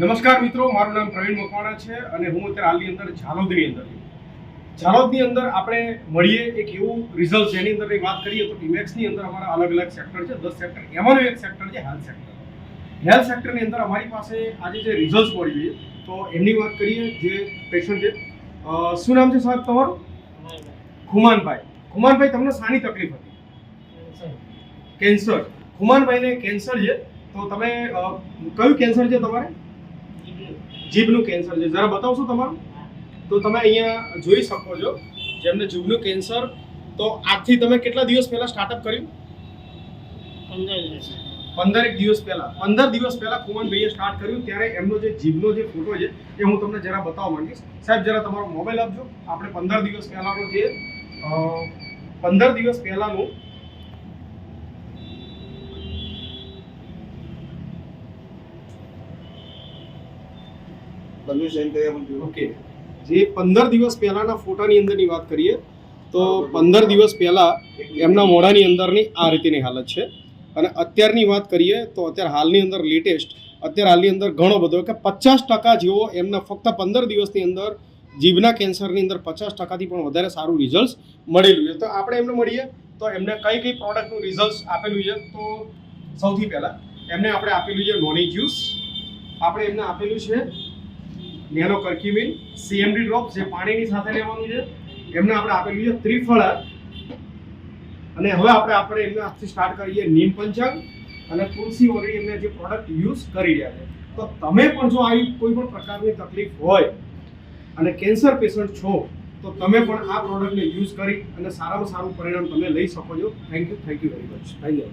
નમસ્કાર મિત્રો, મારું નામ પ્રવીણ મકવાણા છે અને હું અત્યારે હાલની અંદર ઝાલોદની અંદર ઝાલોદની અંદર આપણે મળીએ એક એવું રિઝલ્ટ જેની અંદર વાત કરીએ તો ટીમેક્સની અંદર અમારા અલગ અલગ સેક્ટર છે. દસ સેક્ટર એમાંનું એક સેક્ટર છે હેલ્થ સેક્ટર હેલ્થ સેક્ટરની અંદર અમારી પાસે આજે જે રિઝલ્ટ મળી છે, તો એમની વાત કરીએ જે પેશન્ટ છે. શું નામ છે સાહેબ તમારું? ખુમાનભાઈ. ખુમાનભાઈ, તમને શાની તકલીફ હતી? કેન્સર. ખુમાનભાઈને કેન્સર છે. તો તમે કયું કેન્સર છે તમારે? જીભનું કેન્સર છે. જરા બતાવશો તમારું? તો તમે અહીંયા જોઈ શકો છો જેમને જીભનું કેન્સર. તો આજથી તમે કેટલા દિવસ પહેલા સ્ટાર્ટઅપ કર્યું? પંદર એક દિવસ પહેલા. પંદર દિવસ પહેલા કુમનભાઈએ સ્ટાર્ટ કર્યું. ત્યારે એમનો જે જીભનો જે ફોટો છે એ હું તમને જરા બતાવવા માંગીશ. સાહેબ જરા તમારો મોબાઈલ આપજો. આપણે પંદર દિવસ પહેલાનો જે પંદર દિવસ પહેલાનું ઓકે જે પંદર દિવસ પહેલાના ફોટાની અંદરની વાત કરીએ તો પંદર દિવસ પહેલા એમના મોઢાની અંદરની આ રીતેની હાલત છે. અને અત્યારની વાત કરીએ તો અત્યારે હાલની અંદર લેટેસ્ટ અત્યારે હાલની અંદર ઘણો બધો કે પચાસ ટકા જેવો એમના ફક્ત પંદર દિવસની અંદર જીભના કેન્સરની અંદર પચાસ ટકાથી પણ વધારે સારું રિઝલ્ટ મળેલું છે. તો આપણે એમને મળીએ તો એમને કઈ કઈ પ્રોડક્ટનું રિઝલ્ટ આપેલું છે? તો સૌથી પહેલાં એમને આપણે આપેલું છે નોની જ્યુસ. આપણે એમને આપેલું છે નેનો કર્ક્યુમિન સીએમડી ડ્રોપ જે પાણીની સાથે લેવાનું છે, એમને આપણે આપેલું છે ત્રિફળ. અને હવે આપણે આપણે એમને આજથી સ્ટાર્ટ કરીએ નીમ પંચંગ અને તુલસી ઓલરેડી એમને જે પ્રોડક્ટ યુઝ કરી રહ્યા છે. તો તમે પણ જો આવી કોઈ પણ પ્રકારની તકલીફ હોય અને કેન્સર પેશન્ટ છો, તો તમે પણ આ પ્રોડક્ટને યુઝ કરી અને સારામાં સારું પરિણામ તમે લઈ શકો છો. Thank you thank you very much thank you